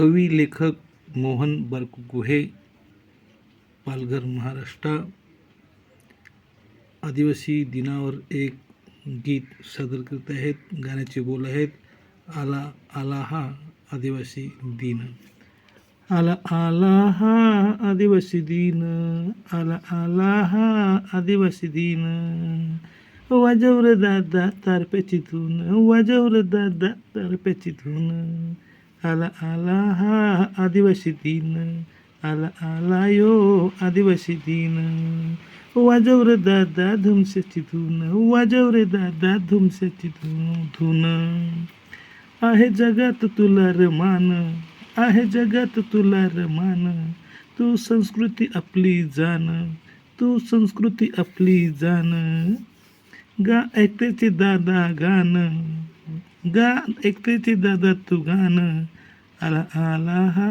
कवी लेखक मोहन बारकुहे पालघर महाराष्ट्र. आदिवासी दिनावर एक गीत सादर करत आहेत गाण्याचे बोल आहेत. आला आला हा आदिवासी दिन. आला आला हा आदिवासी दिन. आला आला हा आदिवासी दिन. वाजवर दादा तारप्याची धून वाजवर दादा तारप्याची धून आला आला हा आदिवासी दिन आला आला यो आदिवासी दिन वाजव रे दादा धुमस्याची धून रे दादा धुमसेची धून धून आहे जगात तुला र मान आहे जगात तुला र मान तू संस्कृती आपली जाण तू संस्कृती आपली जाण गा ऐकतेचे दादा गाणं गा ऐकतेचे दादा तू गाणं. आला आला हा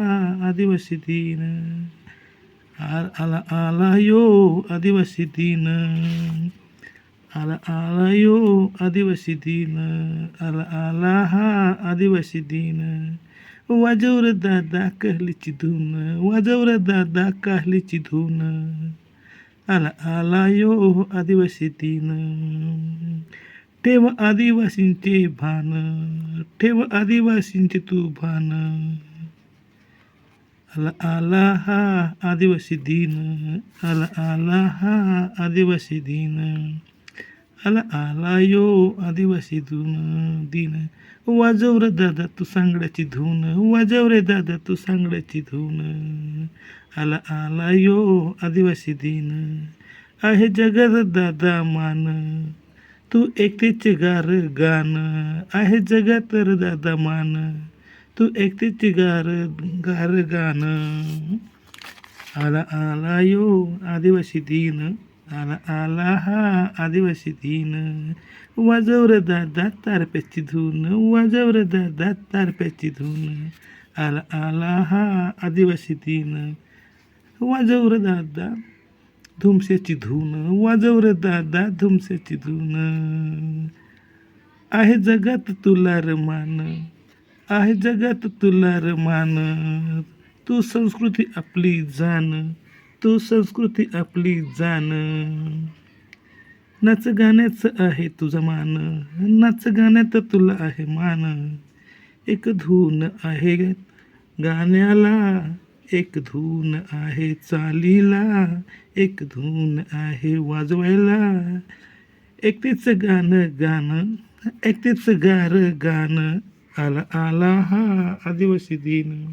आदिवासी दिन. आ- आला आला यो आदिवासी दिन. आला आला यो आदिवासी दिन. आला आला हा आदिवासी दिन. वाजवर दादा कहलीची धून. वाजवर दादा काहलीची धून. आला आला यो आदिवासी दिन. ठेव आदिवासींचे भान ठेव आदिवासींचे तू भान आला आला हा आदिवासी दिन आला आला हा आदिवासी दिन आला आला यो आदिवासी धून दिन वाजव रे दादा तू सांगड्याची धून रे दादा तू सांगड्याची धून आला आला यो आदिवासी दिन आहे जगात दादा मान तू एकटीच गार गाणं आहे जगात तर दादा मान. तू एकटीच गार गार गाणं. आला आला यो आदिवासी दिन. आला आला हा आदिवासी दिन. वाजवर दादा तारप्याची धून. वाजवर दादा तारप्याची धून. आला आला हा आदिवासी दिन. वाजवर दादा धुमशाची धून वाजवर दादा धुमशाची धून. आहे जगात तुला रमान मान आहे जगात तुला रमान. मान तू संस्कृती आपली जाण तू संस्कृती आपली जाण नाच गाण्याचं आहे तुझं मान नाच गाण्यात तुला आहे मान. एक धून आहे गाण्याला एक धून आहे चालीला एक धून आहे वाजवायला. एकटीच गाणं गाणं एकटीच गार गाणं आला आला हा आदिवासी दिन.